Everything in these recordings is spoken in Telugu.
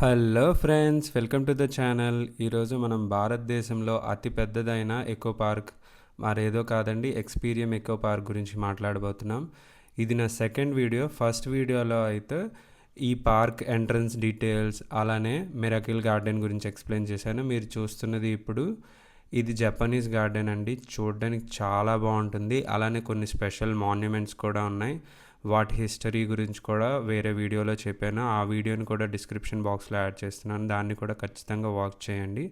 Hello friends welcome to the channel ఈరోజు మనం భారతదేశంలో అతి పెద్దదైన ఎకో పార్క్ మరేదో కాదండి ఎక్స్పీరియం ఎకో పార్క్ గురించి మాట్లాడబోతున్నాం. ఇది నా సెకండ్ వీడియో ఫస్ట్ వీడియోలో అయితే ఈ పార్క్ ఎంట్రన్స్ డీటెయిల్స్ అలానే మిరాకిల్ గార్డెన్ గురించి ఎక్స్ప్లెయిన్ చేశాను. మీరు చూస్తున్నది ఇప్పుడు ఇది జపనీస్ గార్డెన్ అండి. చూడడానికి చాలా బాగుంటుంది. అలానే కొన్ని స్పెషల్ మాన్యుమెంట్స్ కూడా ఉన్నాయి. వాటి హిస్టరీ గురించి కూడా వేరే వీడియోలో చెప్పాను. ఆ వీడియోని కూడా డిస్క్రిప్షన్ బాక్స్లో యాడ్ చేస్తున్నాను. దాన్ని కూడా ఖచ్చితంగా వాక్ చేయండి.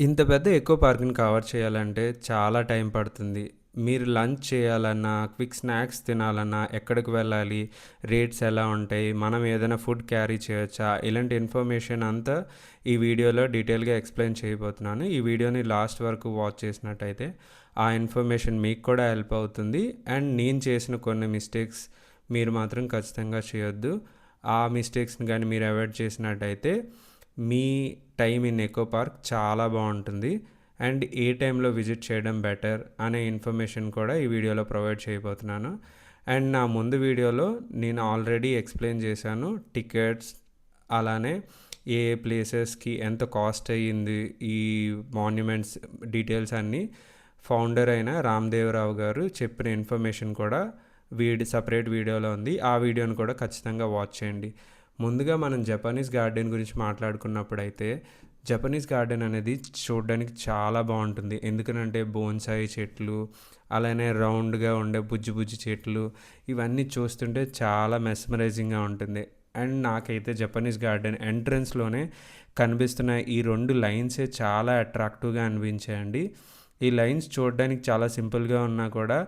ఇంత పెద్ద ఎక్కువ పార్క్ని కవర్ చేయాలంటే చాలా టైం పడుతుంది. మీరు లంచ్ చేయాలన్నా క్విక్ స్నాక్స్ తినాలన్నా ఎక్కడికి వెళ్ళాలి రేట్స్ ఎలా ఉంటాయి మనం ఏదైనా ఫుడ్ క్యారీ చేయొచ్చా ఇలాంటి ఇన్ఫర్మేషన్ అంతా ఈ వీడియోలో డీటెయిల్గా ఎక్స్ప్లెయిన్ చేయబోతున్నాను. ఈ వీడియోని లాస్ట్ వరకు వాచ్ చేసినట్టయితే ఆ ఇన్ఫర్మేషన్ మీకు కూడా హెల్ప్ అవుతుంది. అండ్ నేను చేసిన కొన్ని మిస్టేక్స్ మీరు మాత్రం ఖచ్చితంగా చేయొద్దు. ఆ మిస్టేక్స్ని కానీ మీరు అవాయిడ్ చేసినట్టయితే మీ టైం ఇన్ ఎకో పార్క్ చాలా బాగుంటుంది. అండ్ ఏ టైంలో విజిట్ చేయడం బెటర్ అనే ఇన్ఫర్మేషన్ కూడా ఈ వీడియోలో ప్రొవైడ్ చేయబోతున్నాను. అండ్ నా ముందు వీడియోలో నేను ఆల్రెడీ ఎక్స్ప్లెయిన్ చేశాను టికెట్స్ అలానే ఏ ఏ ప్లేసెస్కి ఎంత కాస్ట్ అయ్యింది ఈ మాన్యుమెంట్స్ డీటెయిల్స్ అన్నీ ఫౌండర్ అయిన రామ్దేవరావు గారు చెప్పిన ఇన్ఫర్మేషన్ కూడా వీడి సపరేట్ వీడియోలో ఉంది. ఆ వీడియోని కూడా ఖచ్చితంగా వాచ్ చేయండి. ముందుగా మనం జపనీస్ గార్డెన్ గురించి మాట్లాడుకున్నప్పుడైతే జపనీస్ గార్డెన్ అనేది చూడడానికి చాలా బాగుంటుంది. ఎందుకనంటే బోన్సాయి చెట్లు అలానే రౌండ్గా ఉండే బుజ్జి బుజ్జి చెట్లు ఇవన్నీ చూస్తుంటే చాలా మెస్మరైజింగ్గా ఉంటుంది. అండ్ నాకైతే జపనీస్ గార్డెన్ ఎంట్రన్స్లోనే కనిపిస్తున్న ఈ రెండు లైన్సే చాలా అట్రాక్టివ్గా అనిపించాయండి. ఈ లైన్స్ చూడడానికి చాలా సింపుల్గా ఉన్నా కూడా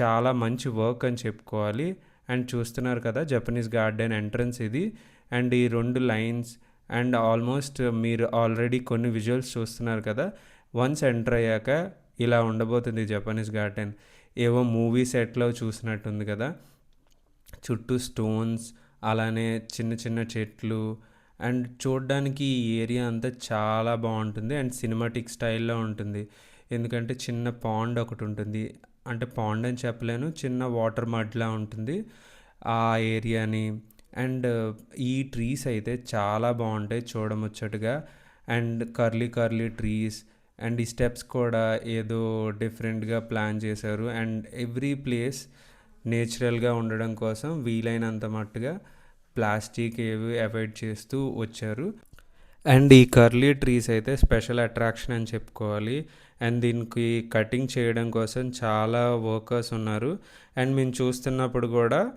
చాలా మంచి వర్క్ అని చెప్పుకోవాలి. అండ్ చూస్తున్నారు కదా జపనీస్ గార్డెన్ ఎంట్రన్స్ ఇది. అండ్ ఈ రెండు లైన్స్ అండ్ ఆల్మోస్ట్ మీరు ఆల్రెడీ కొన్ని విజువల్స్ చూస్తున్నారు కదా వన్స్ ఎంటర్ అయ్యాక ఇలా ఉండబోతుంది జపనీస్ గార్డెన్ ఏవో మూవీ సెట్లో చూసినట్టుంది కదా చుట్టూ స్టోన్స్ అలానే చిన్న చిన్న చెట్లు. అండ్ చూడడానికి ఈ ఏరియా అంతా చాలా బాగుంటుంది. అండ్ సినిమాటిక్ స్టైల్లో ఉంటుంది. ఎందుకంటే చిన్న పాండ్ ఒకటి ఉంటుంది. అంటే పాండ్ అని చెప్పలేను. చిన్న వాటర్ మడ్లా ఉంటుంది. ఆ ఏరియాని అండ్ ఈ ట్రీస్ అయితే చాలా బాగుంటాయి చూడముచ్చటగా. And curly curly trees and ఈ స్టెప్స్ కూడా ఏదో డిఫరెంట్గా ప్లాన్ చేశారు. అండ్ ఎవ్రీ ప్లేస్ నేచురల్గా ఉండడం కోసం వీలైనంత మట్టుగా ప్లాస్టిక్ ఏవి అవాయిడ్ చేస్తూ వచ్చారు. అండ్ ఈ కర్లీ ట్రీస్ అయితే స్పెషల్ అట్రాక్షన్ అని చెప్పుకోవాలి. అండ్ దీనికి కటింగ్ చేయడం కోసం చాలా వర్కర్స్ ఉన్నారు. అండ్ మేము చూస్తున్నప్పుడు కూడా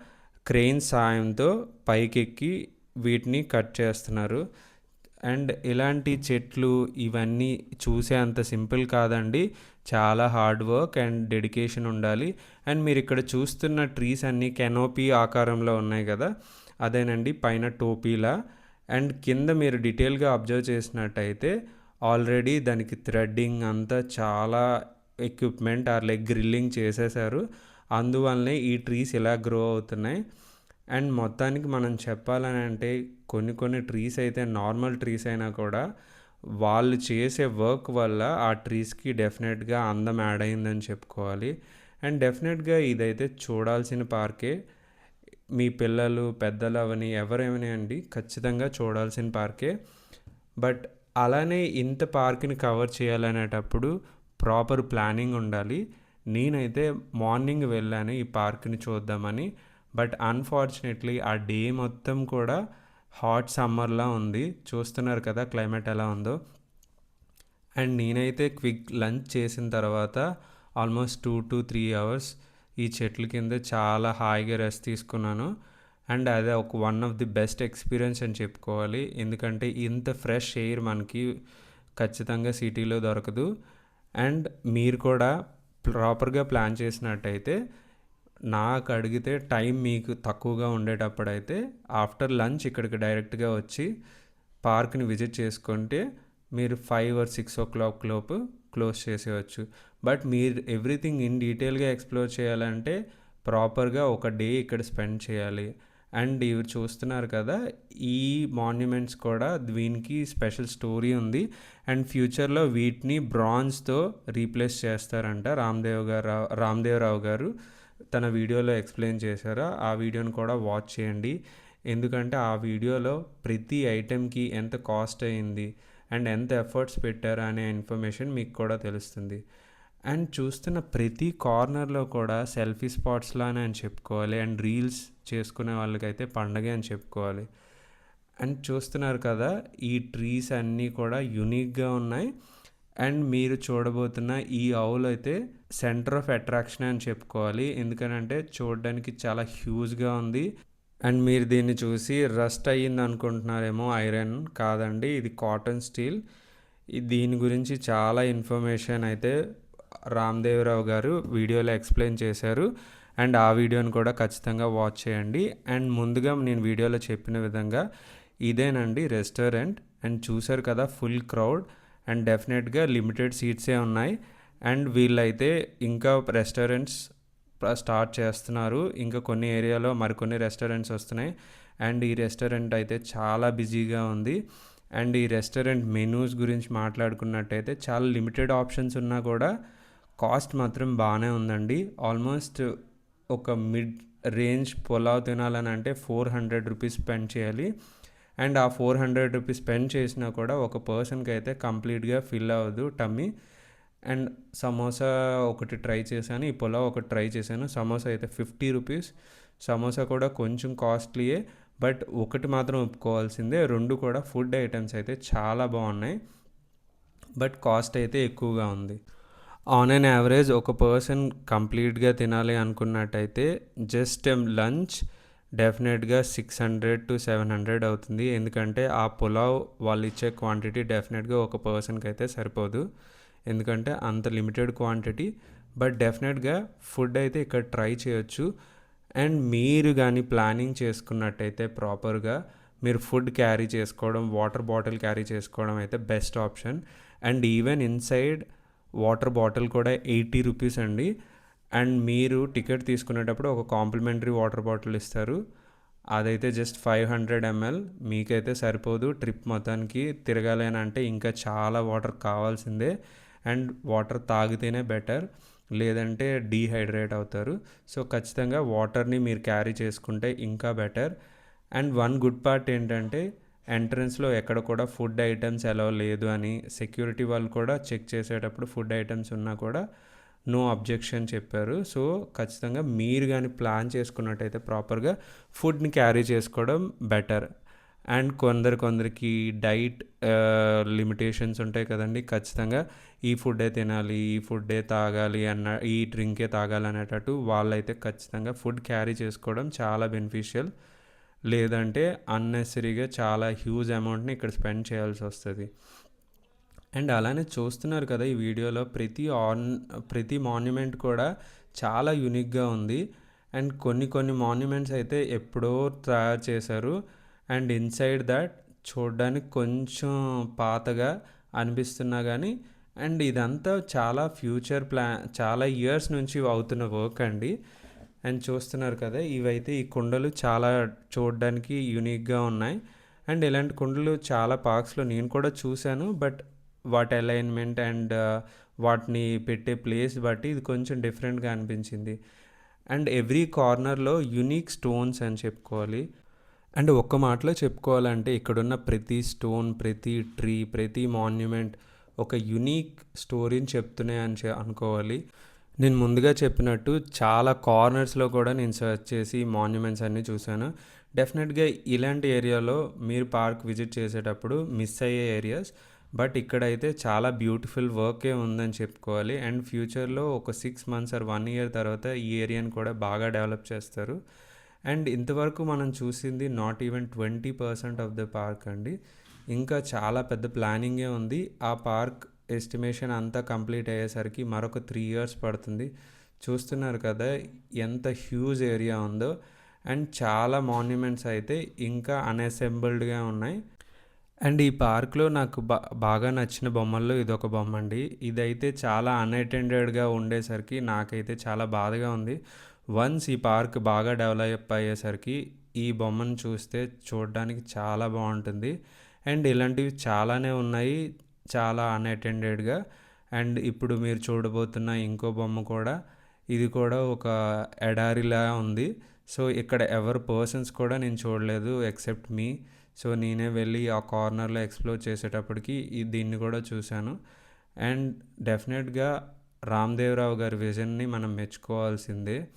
క్రెయిన్ సాయంతో పైకెక్కి వీటిని కట్ చేస్తున్నారు. అండ్ ఇలాంటి చెట్లు ఇవన్నీ చూసే అంత సింపుల్ కాదండి. చాలా హార్డ్ వర్క్ అండ్ డెడికేషన్ ఉండాలి. అండ్ మీరు ఇక్కడ చూస్తున్న ట్రీస్ అన్నీ కెనోపీ ఆకారంలో ఉన్నాయి కదా. అదేనండి పైన టోపీలా. అండ్ కింద మీరు డీటెయిల్గా అబ్జర్వ్ చేసినట్టయితే ఆల్రెడీ దానికి థ్రెడ్డింగ్ అంతా చాలా ఎక్విప్మెంట్ ఆర్ లైక్ గ్రిల్లింగ్ చేసేసారు. అందువల్లనే ఈ ట్రీస్ ఇలా గ్రో అవుతున్నాయి. అండ్ మొత్తానికి మనం చెప్పాలని అంటే కొన్ని కొన్ని ట్రీస్ అయితే నార్మల్ ట్రీస్ అయినా కూడా వాళ్ళు చేసే వర్క్ వల్ల ఆ ట్రీస్కి డెఫినెట్గా అందం యాడ్ అయిందని చెప్పుకోవాలి. అండ్ డెఫినెట్గా ఇదైతే చూడాల్సిన పార్కే. మీ పిల్లలు పెద్దలు అవని ఎవరేమని అండి ఖచ్చితంగా చూడాల్సిన పార్కే. బట్ అలానే ఇంత పార్క్ని కవర్ చేయాలనేటప్పుడు ప్రాపర్ ప్లానింగ్ ఉండాలి. నేనైతే మార్నింగ్ వెళ్ళాను ఈ పార్క్ని చూద్దామని. బట్ అన్ఫార్చునేట్లీ ఆ డే మొత్తం కూడా హాట్ సమ్మర్లా ఉంది. చూస్తున్నారు కదా క్లైమేట్ ఎలా ఉందో. అండ్ నేనైతే క్విక్ లంచ్ చేసిన తర్వాత almost two to three hours ఈ చెట్ల కింద చాలా హాయిగా రెస్ట్ తీసుకున్నాను. అండ్ అదే ఒక one of the best experience అని చెప్పుకోవాలి. ఎందుకంటే ఇంత ఫ్రెష్ ఎయిర్ మనకి ఖచ్చితంగా సిటీలో దొరకదు. అండ్ మీరు కూడా ప్రాపర్గా ప్లాన్ చేసినట్టయితే నాకు అడిగితే టైం మీకు తక్కువగా ఉండేటప్పుడైతే ఆఫ్టర్ లంచ్ ఇక్కడికి డైరెక్ట్గా వచ్చి పార్క్ని విజిట్ చేసుకుంటే మీరు five or six o'clock లోపు క్లోజ్ చేసేయచ్చు. బట్ మీరు ఎవ్రీథింగ్ ఇన్ డీటెయిల్గా ఎక్స్ప్లోర్ చేయాలంటే ప్రాపర్గా ఒక డే ఇక్కడ స్పెండ్ చేయాలి. అండ్ ఇవి చూస్తున్నారు కదా ఈ మాన్యుమెంట్స్ కూడా దీనికి స్పెషల్ స్టోరీ ఉంది. అండ్ ఫ్యూచర్లో వీటిని బ్రాంజ్తో రీప్లేస్ చేస్తారంట రామ్దేవ్ గారు రామ్దేవరావు గారు. తన వీడియోలో ఎక్స్ప్లెయిన్ చేశారు. ఆ వీడియోని కూడా వాచ్ చేయండి. ఎందుకంటే ఆ వీడియోలో ప్రతి ఐటెంకి ఎంత కాస్ట్ అయింది అండ్ ఎంత ఎఫర్ట్స్ పెట్టారు అనే ఇన్ఫర్మేషన్ మీకు కూడా తెలుస్తుంది. అండ్ చూస్తున్న ప్రతి కార్నర్లో కూడా సెల్ఫీ స్పాట్స్లానే అని చెప్పుకోవాలి అండ్ రీల్స్ చేసుకునే వాళ్ళకైతే పండగే అని చెప్పుకోవాలి. అండ్ చూస్తున్నారు కదా ఈ ట్రీస్ అన్నీ కూడా యునిక్గా ఉన్నాయి. అండ్ మీరు చూడబోతున్న ఈ ఆవులు అయితే సెంటర్ ఆఫ్ అట్రాక్షన్ అని చెప్పుకోవాలి. ఎందుకనంటే చూడడానికి చాలా హ్యూజ్గా ఉంది. అండ్ మీరు దీన్ని చూసి రస్ట్ అయ్యింది అనుకుంటున్నారేమో ఐరన్ కాదండి ఇది కాటన్ స్టీల్. దీని గురించి చాలా ఇన్ఫర్మేషన్ అయితే రామ్దేవరావు గారు వీడియోలో ఎక్స్ప్లెయిన్ చేశారు. అండ్ ఆ వీడియోని కూడా ఖచ్చితంగా వాచ్ చేయండి. అండ్ ముందుగా నేను వీడియోలో చెప్పిన విధంగా ఇదేనండి రెస్టారెంట్. అండ్ చూశారు కదా ఫుల్ క్రౌడ్. అండ్ డెఫినెట్గా లిమిటెడ్ సీట్సే ఉన్నాయి. అండ్ వీళ్ళైతే ఇంకా రెస్టారెంట్స్ స్టార్ట్ చేస్తున్నారు. ఇంకా కొన్ని ఏరియాలో మరికొన్ని రెస్టారెంట్స్ వస్తున్నాయి. అండ్ ఈ రెస్టారెంట్ అయితే చాలా బిజీగా ఉంది. అండ్ ఈ రెస్టారెంట్ మెనూస్ గురించి మాట్లాడుకున్నట్టయితే చాలా లిమిటెడ్ ఆప్షన్స్ ఉన్నా కూడా కాస్ట్ మాత్రం బాగానే ఉందండి. ఆల్మోస్ట్ ఒక మిడ్ రేంజ్ పులావ్ తినాలని అంటే ఫోర్ హండ్రెడ్ రూపీస్ స్పెండ్ చేయాలి. అండ్ ఆ ఫోర్ హండ్రెడ్ రూపీస్ స్పెండ్ చేసినా కూడా ఒక పర్సన్కి అయితే కంప్లీట్గా ఫిల్ అవ్వదు టమ్మీ. అండ్ సమోసా ఒకటి ట్రై చేశాను ఈ పులావ్ ఒకటి ట్రై చేశాను. సమోసా అయితే ఫిఫ్టీ రూపీస్. సమోసా కూడా కొంచెం కాస్ట్లీయే బట్ ఒకటి మాత్రం ఒప్పుకోవాల్సిందే రెండు కూడా ఫుడ్ ఐటమ్స్ అయితే చాలా బాగున్నాయి బట్ కాస్ట్ అయితే ఎక్కువగా ఉంది. ఆన్ అన్ యావరేజ్ ఒక పర్సన్ కంప్లీట్గా తినాలి అనుకున్నట్టయితే జస్ట్ లంచ్ డెఫినెట్గా six hundred to seven hundred అవుతుంది. ఎందుకంటే ఆ పులావ్ వాళ్ళు ఇచ్చే క్వాంటిటీ డెఫినెట్గా ఒక పర్సన్కి అయితే సరిపోదు. ఎందుకంటే అంత లిమిటెడ్ క్వాంటిటీ బట్ డెఫినెట్గా ఫుడ్ అయితే ఇక్కడ ట్రై చేయొచ్చు. అండ్ మీరు కానీ ప్లానింగ్ చేసుకున్నట్టయితే ప్రాపర్గా మీరు ఫుడ్ క్యారీ చేసుకోవడం వాటర్ బాటిల్ క్యారీ చేసుకోవడం అయితే best option and even inside water bottle కూడా ఎయిటీ రూపీస్ అండి. అండ్ మీరు టికెట్ తీసుకునేటప్పుడు ఒక కాంప్లిమెంటరీ వాటర్ బాటిల్ ఇస్తారు. అదైతే జస్ట్ ఫైవ్ హండ్రెడ్ ఎంఎల్. మీకైతే సరిపోదు. ట్రిప్ మొత్తానికి తిరగాలి అని అంటే ఇంకా చాలా వాటర్ కావాల్సిందే. అండ్ వాటర్ తాగితేనే బెటర్. లేదంటే డీహైడ్రేట్ అవుతారు. సో ఖచ్చితంగా వాటర్ని మీరు క్యారీ చేసుకుంటే ఇంకా better. And one good part ఏంటంటే ఎంట్రన్స్లో ఎక్కడ కూడా ఫుడ్ ఐటమ్స్ ఎలా లేదు అని సెక్యూరిటీ వాళ్ళు కూడా చెక్ చేసేటప్పుడు ఫుడ్ ఐటమ్స్ ఉన్నా కూడా నో అబ్జెక్షన్ చెప్పారు. సో ఖచ్చితంగా మీరు కానీ ప్లాన్ చేసుకున్నట్టయితే ప్రాపర్గా ఫుడ్ని క్యారీ చేసుకోవడం బెటర్. అండ్ కొందరు కొందరికి డైట్ లిమిటేషన్స్ ఉంటాయి కదండి. ఖచ్చితంగా ఈ ఫుడ్డే తినాలి ఈ ఫుడ్డే తాగాలి అన్న ఈ డ్రింకే తాగాలి అనేటట్టు వాళ్ళైతే ఖచ్చితంగా ఫుడ్ క్యారీ చేసుకోవడం చాలా బెనిఫిషియల్. లేదంటే అన్నెసరీగా చాలా హ్యూజ్ అమౌంట్ని ఇక్కడ స్పెండ్ చేయాల్సి వస్తుంది. అండ్ అలానే చూస్తున్నారు కదా ఈ వీడియోలో ప్రతి ఆన్ ప్రతి మాన్యుమెంట్ కూడా చాలా యూనిక్గా ఉంది. అండ్ కొన్ని కొన్ని మాన్యుమెంట్స్ అయితే ఎప్పుడో తయారు చేశారు. అండ్ ఇన్సైడ్ దట్ చూడడానికి కొంచెం పాతగా అనిపిస్తున్నా కానీ అండ్ ఇదంతా చాలా ఫ్యూచర్ ప్లాన్ చాలా ఇయర్స్ నుంచి అవుతున్న వర్క్ అండి. అండ్ చూస్తున్నారు కదా ఇవైతే ఈ కుండలు చాలా చూడడానికి యూనిక్గా ఉన్నాయి. అండ్ ఇలాంటి కుండలు చాలా పార్క్స్లో నేను కూడా చూశాను బట్ వాటి అలైన్మెంట్ అండ్ uh, వాటిని పెట్టే ప్లేస్ బట్టి ఇది కొంచెం డిఫరెంట్గా అనిపించింది. అండ్ ఎవ్రీ కార్నర్లో యునిక్ స్టోన్స్ అని చెప్పుకోవాలి. అండ్ ఒక్క మాటలో చెప్పుకోవాలంటే ఇక్కడున్న ప్రతి స్టోన్ ప్రతి ట్రీ ప్రతి మాన్యుమెంట్ ఒక యునీక్ స్టోరీని చెప్తున్నాయి అని అనుకోవాలి. నేను ముందుగా చెప్పినట్టు చాలా కార్నర్స్లో కూడా నేను సెర్చ్ చేసి మాన్యుమెంట్స్ అన్నీ చూశాను. డెఫినెట్గా ఇలాంటి ఏరియాలో మీరు పార్క్ విజిట్ చేసేటప్పుడు మిస్ అయ్యే ఏరియాస్ బట్ ఇక్కడైతే చాలా బ్యూటిఫుల్ వర్కే ఉందని చెప్పుకోవాలి. అండ్ ఫ్యూచర్లో ఒక six months or one year తర్వాత ఈ ఏరియాని కూడా బాగా డెవలప్ చేస్తారు. అండ్ ఇంతవరకు మనం చూసింది not even twenty percent of the park అండి. ఇంకా చాలా పెద్ద ప్లానింగే ఉంది. ఆ పార్క్ ఎస్టిమేషన్ అంతా కంప్లీట్ అయ్యేసరికి మరొక త్రీ ఇయర్స్ పడుతుంది. చూస్తున్నారు కదా ఎంత హ్యూజ్ ఏరియా ఉందో. అండ్ చాలా మాన్యుమెంట్స్ అయితే ఇంకా అన్అసెంబుల్డ్గా ఉన్నాయి. అండ్ ఈ పార్క్లో నాకు బా బాగా నచ్చిన బొమ్మల్లో ఇదొక బొమ్మ అండి ఇదైతే చాలా అన్అటెండెడ్గా ఉండేసరికి నాకైతే చాలా బాధగా ఉంది. వన్స్ ఈ పార్క్ బాగా డెవలప్ అయ్యేసరికి ఈ బొమ్మను చూస్తే చూడడానికి చాలా బాగుంటుంది. అండ్ ఇలాంటివి చాలానే ఉన్నాయి. చాలా అన్అటెండెడ్గా. అండ్ ఇప్పుడు మీరు చూడబోతున్న ఇంకో బొమ్మ కూడా ఇది కూడా ఒక ఎడారిలా ఉంది. సో ఇక్కడ ఎవరు పర్సన్స్ కూడా నేను చూడలేదు ఎక్సెప్ట్ మీ. సో నేనే వెళ్ళి ఆ కార్నర్లో ఎక్స్ప్లోర్ చేసేటప్పటికి ఈ దీన్ని కూడా చూశాను. అండ్ డెఫినెట్గా రామ్దేవరావు గారి విజన్ని మనం మెచ్చుకోవాల్సిందే.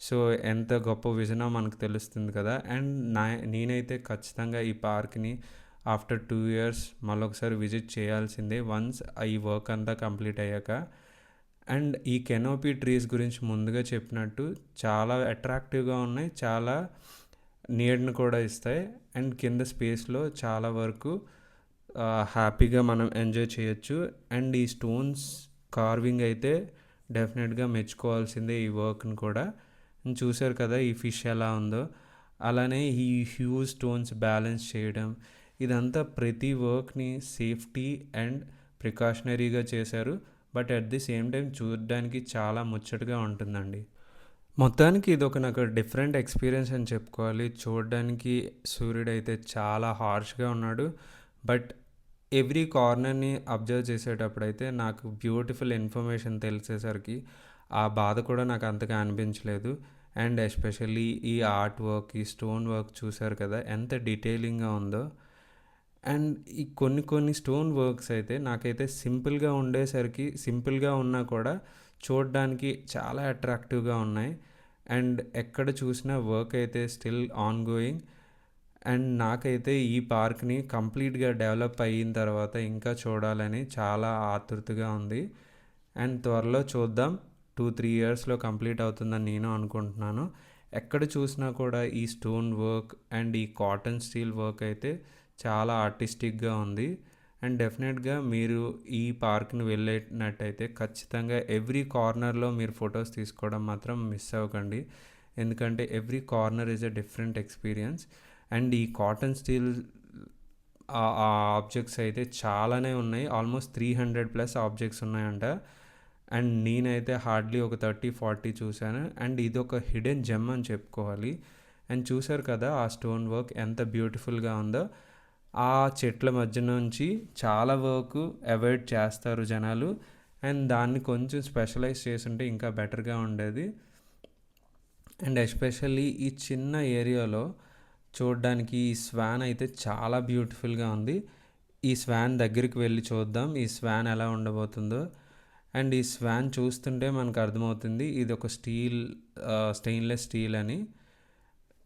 సో ఎంత గొప్ప విజనో మనకు తెలుస్తుంది కదా. అండ్ నా నేనైతే ఖచ్చితంగా ఈ పార్క్ని ఆఫ్టర్ టూ ఇయర్స్ మళ్ళొకసారి విజిట్ చేయాల్సిందే. వన్స్ ఈ వర్క్ అంతా కంప్లీట్ అయ్యాక. అండ్ ఈ కెనోపీ ట్రీస్ గురించి ముందుగా చెప్పినట్టు చాలా అట్రాక్టివ్గా ఉన్నాయి. చాలా నీడను కూడా ఇస్తాయి. అండ్ కింద స్పేస్లో చాలా వరకు హ్యాపీగా మనం ఎంజాయ్ చేయొచ్చు. అండ్ ఈ స్టోన్స్ కార్వింగ్ అయితే డెఫినెట్గా మెచ్చుకోవాల్సిందే ఈ వర్క్ని కూడా. చూశారు కదా ఈ ఫిష్ ఎలా ఉందో. అలానే ఈ హ్యూజ్ స్టోన్స్ బ్యాలెన్స్ చేయడం ఇదంతా ప్రతి వర్క్ని సేఫ్టీ అండ్ ప్రికాషనరీగా చేశారు. But at the same time చూడడానికి చాలా ముచ్చటగా ఉంటుందండి. మొత్తానికి ఇది ఒక నాకు డిఫరెంట్ ఎక్స్పీరియన్స్ అని చెప్పుకోవాలి. చూడడానికి సూర్యుడు అయితే చాలా హార్ష్గా ఉన్నాడు. బట్ ఎవ్రీ కార్నర్ని అబ్జర్వ్ చేసేటప్పుడు అయితే నాకు బ్యూటిఫుల్ ఇన్ఫర్మేషన్ తెలిసేసరికి ఆ బాధ కూడా నాకు అంతగా అనిపించలేదు. అండ్ ఎస్పెషల్లీ ఈ ఆర్ట్ వర్క్ ఈ స్టోన్ వర్క్ చూసారు కదా ఎంత డీటెయిలింగ్గా ఉందో. అండ్ ఈ కొన్ని కొన్ని స్టోన్ వర్క్స్ అయితే నాకైతే సింపుల్గా ఉండేసరికి సింపుల్గా ఉన్నా కూడా చూడడానికి చాలా అట్రాక్టివ్గా ఉన్నాయి. అండ్ ఎక్కడ చూసినా వర్క్ అయితే స్టిల్ ఆన్ గోయింగ్ అండ్ నాకైతే ఈ పార్క్ని కంప్లీట్గా డెవలప్ అయిన తర్వాత ఇంకా చూడాలని చాలా ఆతృతగా ఉంది. అండ్ త్వరలో చూద్దాం. టూ త్రీ ఇయర్స్లో కంప్లీట్ అవుతుందని నేను అనుకుంటున్నాను. ఎక్కడ చూసినా కూడా ఈ స్టోన్ వర్క్ అండ్ ఈ కాటన్ స్టీల్ వర్క్ అయితే చాలా ఆర్టిస్టిక్గా ఉంది. అండ్ డెఫినెట్గా మీరు ఈ పార్క్ని వెళ్ళేటట్టయితే ఖచ్చితంగా ఎవ్రీ కార్నర్లో మీరు ఫొటోస్ తీసుకోవడం మాత్రం మిస్ అవ్వకండి. ఎందుకంటే every corner is a different experience. And ఈ కాటన్ స్టీల్ ఆ ఆబ్జెక్ట్స్ అయితే చాలానే ఉన్నాయి. Almost three hundred plus objects ఉన్నాయంట. అండ్ నేనైతే హార్డ్లీ ఒక థర్టీ ఫార్టీ చూశాను. అండ్ ఇది ఒక హిడెన్ జెమ్ అని చెప్పుకోవాలి. అండ్ చూశారు కదా ఆ స్టోన్ వర్క్ ఎంత బ్యూటిఫుల్గా ఉందో. ఆ చెట్ల మధ్య నుంచి చాలా వర్క్ అవాయిడ్ చేస్తారు జనాలు. అండ్ దాన్ని కొంచెం స్పెషలైజ్ చేసుంటే ఇంకా బెటర్గా ఉండేది. అండ్ ఎస్పెషల్లీ ఈ చిన్న ఏరియాలో చూడడానికి ఈ స్వాన్ అయితే చాలా బ్యూటిఫుల్గా ఉంది. ఈ స్వాన్ దగ్గరికి వెళ్ళి చూద్దాం ఈ స్వాన్ ఎలా ఉండబోతుందో. అండ్ ఈ స్వాన్ చూస్తుంటే మనకు అర్థమవుతుంది ఇది ఒక స్టీల్ స్టెయిన్లెస్ స్టీల్ అని.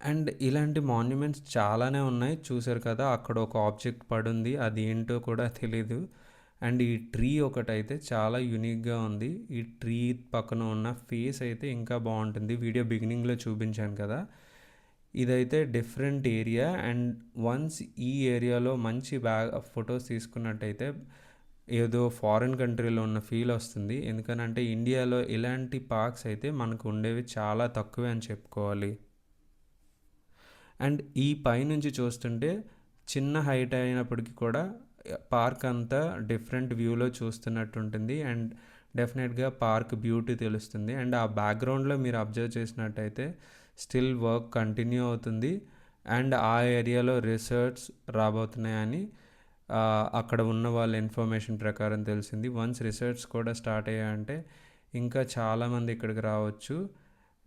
అండ్ ఇలాంటి మాన్యుమెంట్స్ చాలానే ఉన్నాయి. చూసారు కదా అక్కడ ఒక ఆబ్జెక్ట్ పడుంది. అది ఏంటో కూడా తెలీదు. అండ్ ఈ ట్రీ ఒకటైతే చాలా యూనిక్గా ఉంది. ఈ ట్రీ పక్కన ఉన్న ఫేస్ అయితే ఇంకా బాగుంటుంది. వీడియో బిగినింగ్లో చూపించాను కదా. ఇదైతే డిఫరెంట్ ఏరియా. అండ్ వన్స్ ఈ ఏరియాలో మంచి బ్యాగ్ ఫొటోస్ తీసుకున్నట్టయితే ఏదో ఫారిన్ కంట్రీలో ఉన్న ఫీల్ వస్తుంది. ఎందుకనంటే ఇండియాలో ఇలాంటి పార్క్స్ అయితే మనకు ఉండేవి చాలా తక్కువే అని చెప్పుకోవాలి. అండ్ ఈ పైనుంచి చూస్తుంటే చిన్న హైట్ అయినప్పటికీ కూడా పార్క్ అంతా డిఫరెంట్ వ్యూలో చూస్తున్నట్టు ఉంటుంది అండ్ డెఫినెట్గా పార్క్ బ్యూటీ తెలుస్తుంది. అండ్ ఆ బ్యాక్గ్రౌండ్లో మీరు అబ్జర్వ్ చేసినట్టయితే స్టిల్ వర్క్ కంటిన్యూ అవుతుంది. అండ్ ఆ ఏరియాలో రీసెర్చ్ రాబోతున్నాయని అక్కడ ఉన్న వాళ్ళ ఇన్ఫర్మేషన్ ప్రకారం తెలిసింది. వన్స్ రీసెర్చ్ కూడా స్టార్ట్ అయ్యాయంటే ఇంకా చాలామంది ఇక్కడికి రావచ్చు.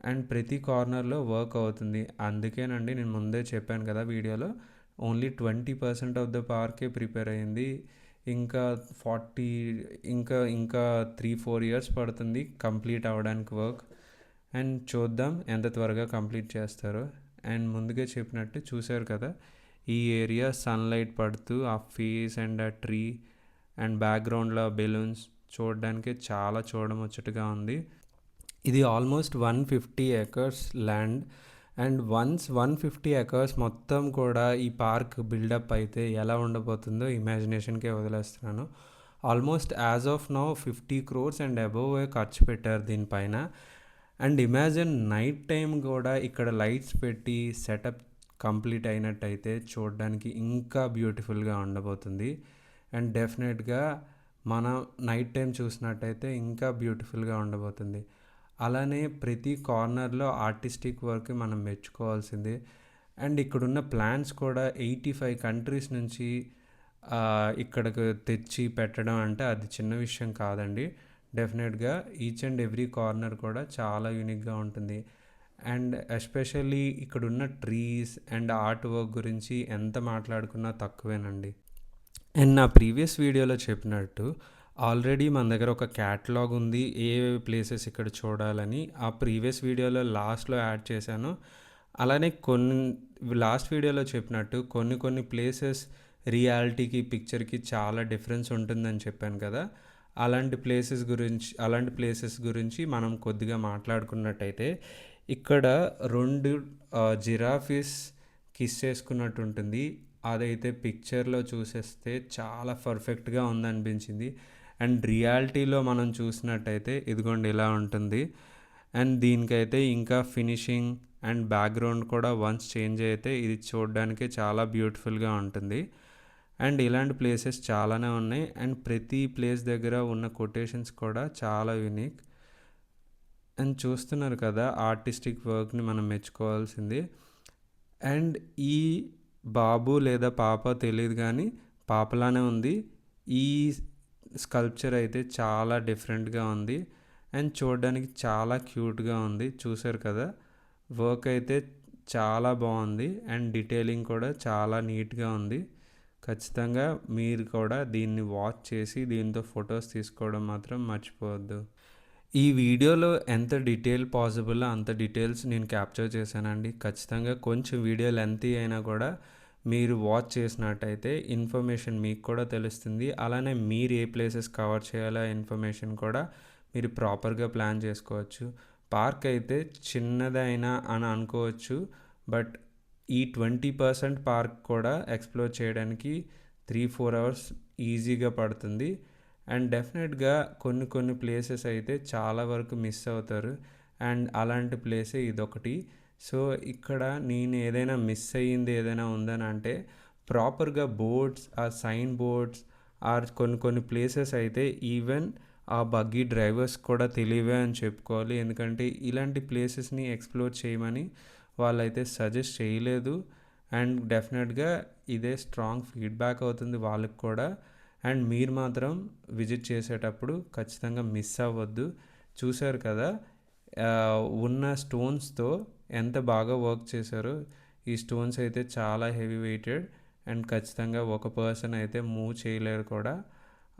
అండ్ ప్రతి కార్నర్లో వర్క్ అవుతుంది. అందుకేనండి నేను ముందే చెప్పాను కదా వీడియోలో only twenty percent of the పార్కే prepare అయ్యింది. ఇంకా ఫార్టీ ఇంకా ఇంకా త్రీ ఫోర్ ఇయర్స్ పడుతుంది కంప్లీట్ అవ్వడానికి వర్క్. అండ్ చూద్దాం ఎంత త్వరగా కంప్లీట్ చేస్తారో. అండ్ ముందుగా చెప్పినట్టు చూశారు కదా ఈ ఏరియా సన్లైట్ పడుతూ ఆ ఫేస్ అండ్ ఆ ట్రీ అండ్ బ్యాక్గ్రౌండ్లో బెలూన్స్ చూడడానికి చాలా చూడముచ్చటగా ఉంది. ఇది almost one fifty acres land and once one fifty acres మొత్తం కూడా ఈ పార్క్ బిల్డప్ అయితే ఎలా ఉండబోతుందో ఇమాజినేషన్కే వదిలేస్తున్నాను. Almost as of now fifty crores and above ఖర్చు పెట్టారు దీనిపైన. అండ్ ఇమాజిన్ నైట్ టైం కూడా ఇక్కడ లైట్స్ పెట్టి సెటప్ కంప్లీట్ అయినట్టయితే చూడడానికి ఇంకా బ్యూటిఫుల్గా ఉండబోతుంది. అండ్ డెఫినెట్గా మనం నైట్ టైం చూసినట్టయితే ఇంకా బ్యూటిఫుల్గా ఉండబోతుంది. అలానే ప్రతి కార్నర్లో ఆర్టిస్టిక్ వర్క్ మనం మెచ్చుకోవాల్సిందే. అండ్ ఇక్కడున్న ప్లాన్స్ కూడా ఎయిటీ ఫైవ్ కంట్రీస్ నుంచి ఇక్కడికి తెచ్చి పెట్టడం అంటే అది చిన్న విషయం కాదండి. డెఫినెట్గా ఈచ్ అండ్ ఎవ్రీ కార్నర్ కూడా చాలా యూనిక్గా ఉంటుంది. అండ్ ఎస్పెషల్లీ ఇక్కడున్న ట్రీస్ అండ్ ఆర్ట్ వర్క్ గురించి ఎంత మాట్లాడుకున్నా తక్కువేనండి. అండ్ నా ప్రీవియస్ వీడియోలో చెప్పినట్టు ఆల్రెడీ మన దగ్గర ఒక క్యాటలాగ్ ఉంది ఏ ప్లేసెస్ ఇక్కడ చూడాలని. ఆ ప్రీవియస్ వీడియోలో లాస్ట్లో యాడ్ చేశాను. అలానే కొన్ని లాస్ట్ వీడియోలో చెప్పినట్టు కొన్ని కొన్ని ప్లేసెస్ రియాలిటీకి పిక్చర్కి చాలా డిఫరెన్స్ ఉంటుందని చెప్పాను కదా. అలాంటి ప్లేసెస్ గురించి అలాంటి ప్లేసెస్ గురించి మనం కొద్దిగా మాట్లాడుకున్నట్టయితే ఇక్కడ రెండు జిరాఫీస్ కిస్ చేసుకున్నట్టు ఉంటుంది. అదైతే పిక్చర్లో చూసేస్తే చాలా పర్ఫెక్ట్గా ఉందనిపించింది. అండ్ రియాలిటీలో మనం చూసినట్టయితే ఇదిగోండి ఇలా ఉంటుంది. అండ్ దీనికైతే ఇంకా ఫినిషింగ్ అండ్ బ్యాక్గ్రౌండ్ కూడా వన్స్ చేంజ్ అయితే ఇది చూడడానికి చాలా బ్యూటిఫుల్గా ఉంటుంది. అండ్ ఇలాంటి ప్లేసెస్ చాలానే ఉన్నాయి. అండ్ ప్రతి ప్లేస్ దగ్గర ఉన్న కొటేషన్స్ కూడా చాలా యూనిక్. అండ్ చూస్తున్నారు కదా ఆర్టిస్టిక్ వర్క్ని మనం మెచ్చుకోవాల్సింది. అండ్ ఈ బాబు లేదా పాప తెలియదు కానీ పాపలానే ఉంది. ఈ స్కల్ప్చర్ అయితే చాలా డిఫరెంట్గా ఉంది. అండ్ చూడడానికి చాలా క్యూట్గా ఉంది. చూసారు కదా? వర్క్ అయితే చాలా బాగుంది. అండ్ డీటెయిలింగ్ కూడా చాలా నీట్గా ఉంది. ఖచ్చితంగా మీరు కూడా దీన్ని వాచ్ చేసి దీంతో ఫొటోస్ తీసుకోవడం మాత్రం మర్చిపోవద్దు. ఈ వీడియోలో ఎంత డీటెయిల్ పాసిబుల్ అంత డీటెయిల్స్ నేను క్యాప్చర్ చేశానండి. ఖచ్చితంగా కొంచెం వీడియో లెంత్ అయినా కూడా మీరు వాచ్ చేసినట్టయితే ఇన్ఫర్మేషన్ మీకు కూడా తెలుస్తుంది. అలానే మీరు ఏ ప్లేసెస్ కవర్ చేయాలో ఇన్ఫర్మేషన్ కూడా మీరు ప్రాపర్గా ప్లాన్ చేసుకోవచ్చు. పార్క్ అయితే చిన్నదైనా అని అనుకోవచ్చు. బట్ ఈ ట్వంటీ పర్సెంట్ పార్క్ కూడా ఎక్స్ప్లోర్ చేయడానికి త్రీ ఫోర్ అవర్స్ ఈజీగా పడుతుంది. అండ్ డెఫినెట్గా కొన్ని కొన్ని ప్లేసెస్ అయితే చాలా వరకు మిస్ అవుతారు. అండ్ అలాంటి ప్లేసే ఇదొకటి. సో ఇక్కడ నేను ఏదైనా మిస్ అయ్యింది ఏదైనా ఉందని అంటే ప్రాపర్గా బోర్డ్స్ ఆ సైన్ బోర్డ్స్ ఆర్ కొన్ని కొన్ని ప్లేసెస్ అయితే ఈవెన్ ఆ బగ్గీ డ్రైవర్స్ కూడా తెలియవే అని చెప్పుకోవాలి. ఎందుకంటే ఇలాంటి ప్లేసెస్ని ఎక్స్ప్లోర్ చేయమని వాళ్ళైతే సజెస్ట్ చేయలేదు. అండ్ డెఫినెట్గా ఇదే స్ట్రాంగ్ ఫీడ్బ్యాక్ అవుతుంది వాళ్ళకి కూడా. అండ్ మీరు మాత్రం విజిట్ చేసేటప్పుడు ఖచ్చితంగా మిస్ అవ్వద్దు. చూశారు కదా ఉన్న స్టోన్స్తో ఎంత బాగా వర్క్ చేశారో ఈ స్టోన్స్ అయితే చాలా హెవీ వెయిటెడ్ అండ్ ఖచ్చితంగా ఒక పర్సన్ అయితే మూవ్ చేయలేరు కూడా.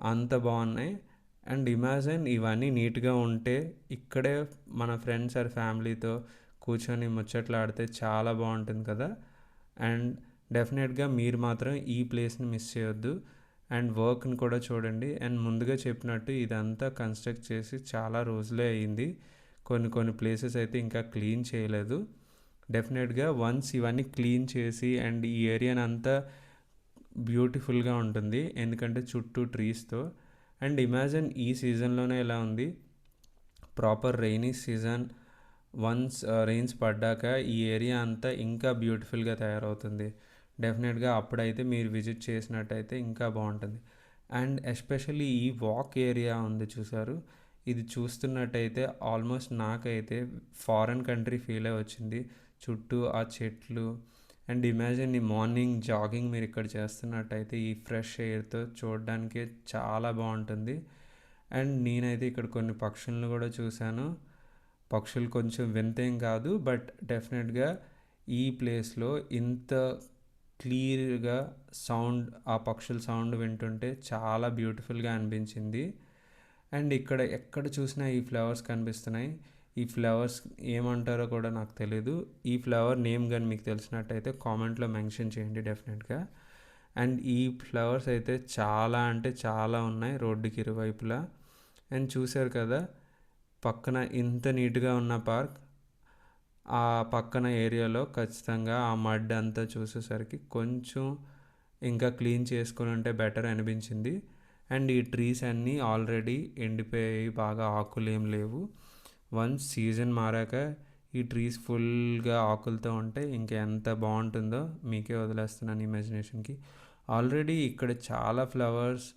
అంత బాగున్నాయి. అండ్ ఇమాజిన్ ఇవన్నీ నీట్గా ఉంటే ఇక్కడే మన ఫ్రెండ్స్ ఆర్ ఫ్యామిలీతో కూర్చొని ముచ్చట్లాడితే చాలా బాగుంటుంది కదా. అండ్ డెఫినెట్గా మీరు మాత్రం ఈ ప్లేస్ని మిస్ చేయొద్దు. అండ్ వర్క్ని కూడా చూడండి. అండ్ ముందుగా చెప్పినట్టు ఇదంతా కన్స్ట్రక్ట్ చేసి చాలా రోజులే అయ్యింది కొన్ని కొన్ని ప్లేసెస్ అయితే ఇంకా క్లీన్ చేయలేదు. డెఫినెట్గా వన్స్ ఇవన్నీ క్లీన్ చేసి అండ్ ఈ ఏరియాని అంతా బ్యూటిఫుల్గా ఉంటుంది. ఎందుకంటే చుట్టూ ట్రీస్తో అండ్ ఇమాజిన్ ఈ సీజన్లోనే ఎలా ఉంది? Proper rainy season once rains పడ్డాక ఈ ఏరియా అంతా ఇంకా బ్యూటిఫుల్గా తయారవుతుంది. డెఫినెట్గా అప్పుడైతే మీరు విజిట్ చేసినట్టయితే ఇంకా బాగుంటుంది. అండ్ ఎస్పెషల్లీ ఈ వాక్ ఏరియా ఉంది చూసారు. ఇది చూస్తున్నట్టయితే ఆల్మోస్ట్ నాకైతే ఫారెన్ కంట్రీ ఫీలే వచ్చింది. చుట్టూ ఆ చెట్లు అండ్ ఇమాజిన్ ఈ మార్నింగ్ జాగింగ్ మీరు ఇక్కడ చేస్తున్నట్టయితే ఈ ఫ్రెష్ ఎయిర్తో చూడడానికి చాలా బాగుంటుంది. అండ్ నేనైతే ఇక్కడ కొన్ని పక్షులను కూడా చూశాను. పక్షులు కొంచెం వింతేం కాదు బట్ డెఫినెట్గా ఈ ప్లేస్లో ఇంత క్లియర్గా సౌండ్ ఆ పక్షుల సౌండ్ వింటుంటే చాలా బ్యూటిఫుల్గా అనిపించింది. అండ్ ఇక్కడ ఎక్కడ చూసినా ఈ ఫ్లవర్స్ కనిపిస్తున్నాయి. ఈ ఫ్లవర్స్ ఏమంటారో కూడా నాకు తెలియదు ఈ ఫ్లవర్ నేమ్ కానీ మీకు తెలిసినట్టయితే కామెంట్లో మెన్షన్ చేయండి డెఫినెట్గా. అండ్ ఈ ఫ్లవర్స్ అయితే చాలా అంటే చాలా ఉన్నాయి రోడ్డుకి ఇరువైపులా. అండ్ చూశారు కదా పక్కన ఇంత నీట్గా ఉన్న పార్క్. ఆ పక్కన ఏరియాలో ఖచ్చితంగా ఆ మడ్ అంతా చూసేసరికి కొంచెం ఇంకా క్లీన్ చేసుకుని ఉంటే బెటర్ అనిపించింది. అండ్ ఈ ట్రీస్ అన్నీ ఆల్రెడీ ఎండిపోయాయి బాగా ఆకులు ఏం లేవు. వన్స్ సీజన్ మారాక ఈ ట్రీస్ ఫుల్గా ఆకులతో ఉంటే ఇంకా ఎంత బాగుంటుందో మీకే వదిలేస్తున్నాను ఇమాజినేషన్కి. ఆల్రెడీ ఇక్కడ చాలా ఫ్లవర్స్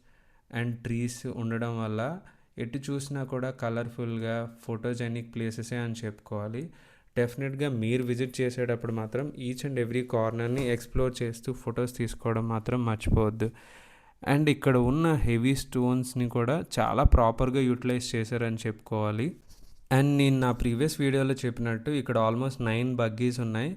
అండ్ ట్రీస్ ఉండడం వల్ల ఎటు చూసినా కూడా కలర్ఫుల్గా ఫోటోజెనిక్ ప్లేసెసే అని చెప్పుకోవాలి. డెఫినెట్గా మీరు విజిట్ చేసేటప్పుడు మాత్రం ఈచ్ అండ్ ఎవ్రీ కార్నర్ని ఎక్స్ప్లోర్ చేస్తూ ఫొటోస్ తీసుకోవడం మాత్రం మర్చిపోవద్దు. అండ్ ఇక్కడ ఉన్న హెవీ స్టోన్స్ని కూడా చాలా ప్రాపర్గా యూటిలైజ్ చేశారని చెప్పుకోవాలి. అండ్ నేను నా ప్రీవియస్ వీడియోలో చెప్పినట్టు ఇక్కడ ఆల్మోస్ట్ నైన్ బగ్గీస్ ఉన్నాయి.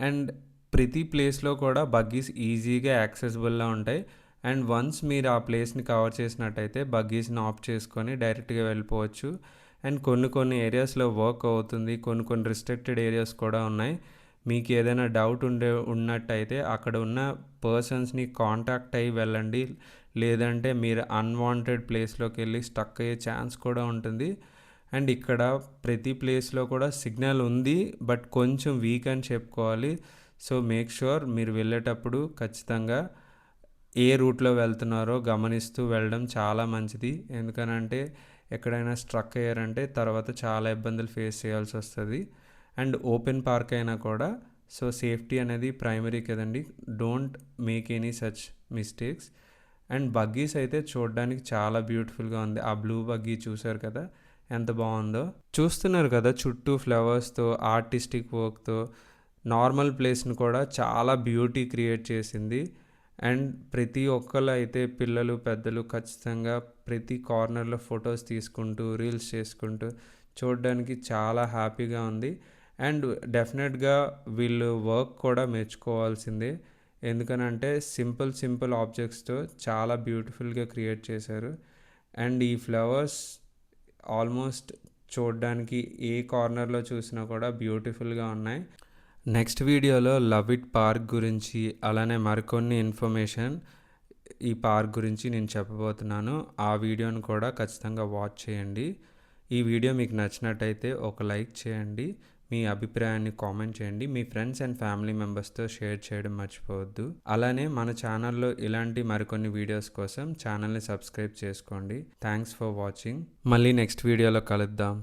అండ్ ప్రతి ప్లేస్లో కూడా బగ్గీస్ ఈజీగా యాక్సెసిబుల్గా ఉంటాయి. అండ్ వన్స్ మీరు ఆ ప్లేస్ని కవర్ చేసినట్టయితే బగ్గీస్ని ఆఫ్ చేసుకొని డైరెక్ట్గా వెళ్ళిపోవచ్చు. అండ్ కొన్ని కొన్ని ఏరియాస్లో వర్క్ అవుతుంది. కొన్ని కొన్ని రిస్ట్రిక్టెడ్ ఏరియాస్ కూడా ఉన్నాయి. మీకు ఏదైనా డౌట్ ఉండే ఉన్నట్టయితే అక్కడ ఉన్న పర్సన్స్ని కాంటాక్ట్ అయ్యి వెళ్ళండి. లేదంటే మీరు అన్వాంటెడ్ ప్లేస్లోకి వెళ్ళి స్టక్ అయ్యే ఛాన్స్ కూడా ఉంటుంది. అండ్ ఇక్కడ ప్రతి ప్లేస్లో కూడా సిగ్నల్ ఉంది బట్ కొంచెం వీక్ అని చెప్పుకోవాలి. సో మేక్ షూర్ మీరు వెళ్ళేటప్పుడు ఖచ్చితంగా ఏ రూట్లో వెళ్తున్నారో గమనిస్తూ వెళ్ళడం చాలా మంచిది. ఎందుకనంటే ఎక్కడైనా స్ట్రక్ అయ్యారంటే తర్వాత చాలా ఇబ్బందులు ఫేస్ చేయాల్సి వస్తుంది. అండ్ ఓపెన్ పార్క్ అయినా కూడా సో సేఫ్టీ అనేది ప్రైమరీ కదండి. Don't make any such mistakes. And buggies అయితే చూడడానికి చాలా బ్యూటిఫుల్గా ఉంది. ఆ బ్లూ బగ్గీ చూసారు కదా? ఎంత బాగుందో. చూస్తున్నారు కదా చుట్టూ ఫ్లవర్స్తో ఆర్టిస్టిక్ వర్క్తో. నార్మల్ ప్లేస్ని కూడా చాలా బ్యూటీ క్రియేట్ చేసింది. అండ్ ప్రతి ఒక్కరు అయితే పిల్లలు పెద్దలు ఖచ్చితంగా ప్రతి కార్నర్లో ఫొటోస్ తీసుకుంటూ రీల్స్ చేసుకుంటూ చూడడానికి చాలా హ్యాపీగా ఉంది. అండ్ డెఫినెట్గా వీళ్ళు వర్క్ కూడా మెచ్చుకోవాల్సిందే. ఎందుకనంటే సింపుల్ సింపుల్ ఆబ్జెక్ట్స్తో చాలా బ్యూటిఫుల్గా క్రియేట్ చేశారు. అండ్ ఈ ఫ్లవర్స్ ఆల్మోస్ట్ చూడడానికి ఏ కార్నర్లో చూసినా కూడా బ్యూటిఫుల్గా ఉన్నాయి. నెక్స్ట్ వీడియోలో లవ్ ఇట్ పార్క్ గురించి అలానే మరికొన్ని ఇన్ఫర్మేషన్ ఈ పార్క్ గురించి నేను చెప్పబోతున్నాను. ఆ వీడియోను కూడా ఖచ్చితంగా వాచ్ చేయండి. ఈ వీడియో మీకు నచ్చినట్టయితే ఒక లైక్ చేయండి. మీ అభిప్రాయాన్ని కామెంట్ చేయండి. మీ ఫ్రెండ్స్ అండ్ ఫ్యామిలీ మెంబర్స్తో షేర్ చేయడం మర్చిపోవద్దు. అలానే మన ఛానల్లో ఇలాంటి మరికొన్ని వీడియోస్ కోసం ఛానల్ని సబ్స్క్రైబ్ చేసుకోండి. Thanks for watching. మళ్ళీ నెక్స్ట్ వీడియోలో కలుద్దాం.